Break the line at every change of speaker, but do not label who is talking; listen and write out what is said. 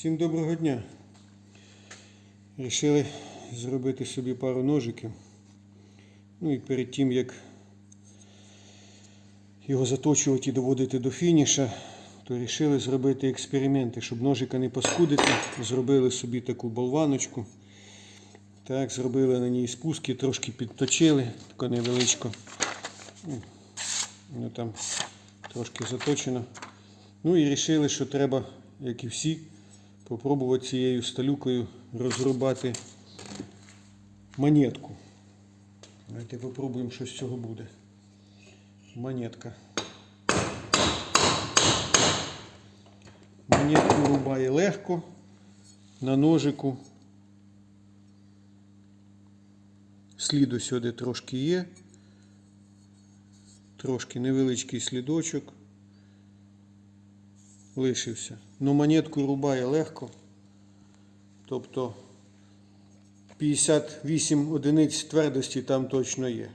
Всім доброго дня. Рішили зробити собі пару ножиків. Ну і перед тим як його заточувати і доводити до фініша, то вирішили зробити експерименти, щоб ножика не паскудити. Зробили собі таку болваночку. Так, зробили на ній спуски, трошки підточили, таке невеличко. Ну, Воно там трошки заточено. Ну і вирішили, що треба, як і всі, попробувати цією сталюкою розрубати монетку. Давайте попробуємо, що з цього буде. Монетка. Монетку рубає легко на ножику. Сліду сюди трошки є. Трошки невеличкий слідочок лишився. Ну монетку рубає легко. Тобто 58 одиниць твердості там точно є.